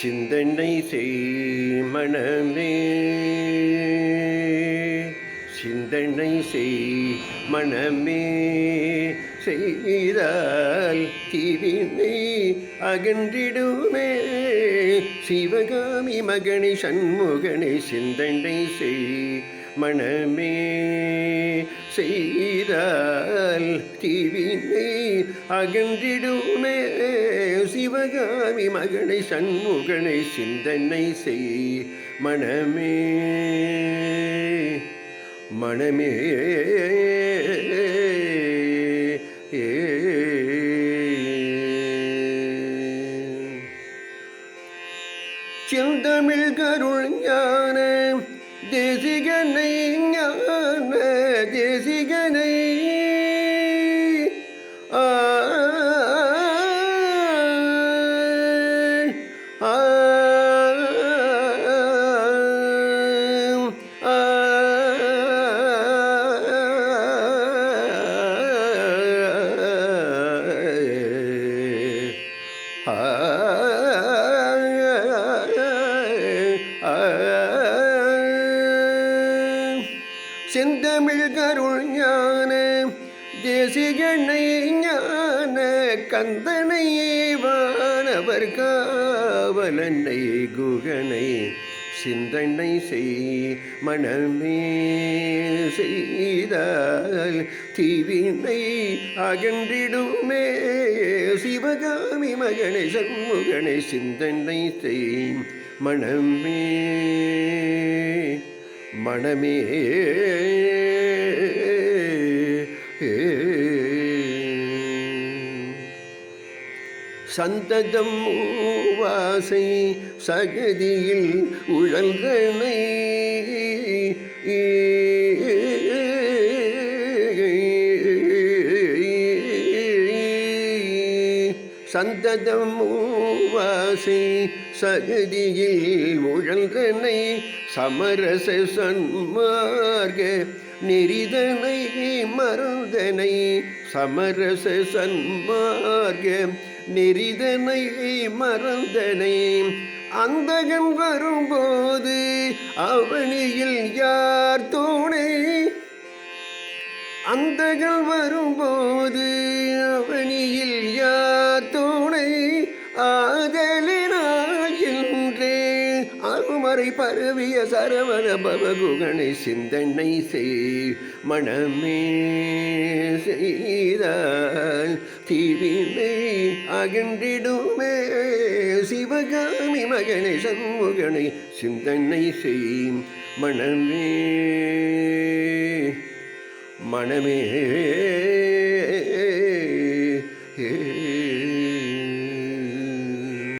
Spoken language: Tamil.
சிந்தனை செய் மனமே. சிந்தனை செய் மனமே. செய்தால் திவினை அகன்றிடுமே. சிவகாமி மகனை சண்முகனை சிந்தனை செய். மனமே செய்தால் தீவினை அகன்றிடுமே. சிவகாமி மகனை சண்முகனை சிந்தனை செய். மனமே மனமே செந்தமிழ் கருள் ஞான தேசிகனை ஞான தேசிகனை ஆ செந்தமிழ் கருள் ஞான தேசிகனை ஞான கந்தனை வானவர் காவலனை குகனை சிந்தனை செய் மனமே செய்தால் தீவினை அகன்றிடுமே. சிவகாமி மகனை சண்முகனை சிந்தனை செய் மனமே மனமே. சந்ததம் வாசை சகதியில் உழல்களை ஏ சந்ததமூவாசி சகதியில் உழந்தனை சமரச சன்மார்க நெறிதனை மருதனை சமரச சன்மார்க நெறிதனை மறந்தனை அந்தகன் வரும்போது அவனியில் யார் தோணை? அந்தகள் வரும்போது அவனியில் யார் துணை ஆதலினாகின்றே அருமறை பரவிய சரவண பவகுகனை சிந்தனை செய் மனமே செய்தால் தீவினை அகன்றிடுமே. சிவகாமி மகனை சண்முகனை சிந்தனை செய் மனமே மனமே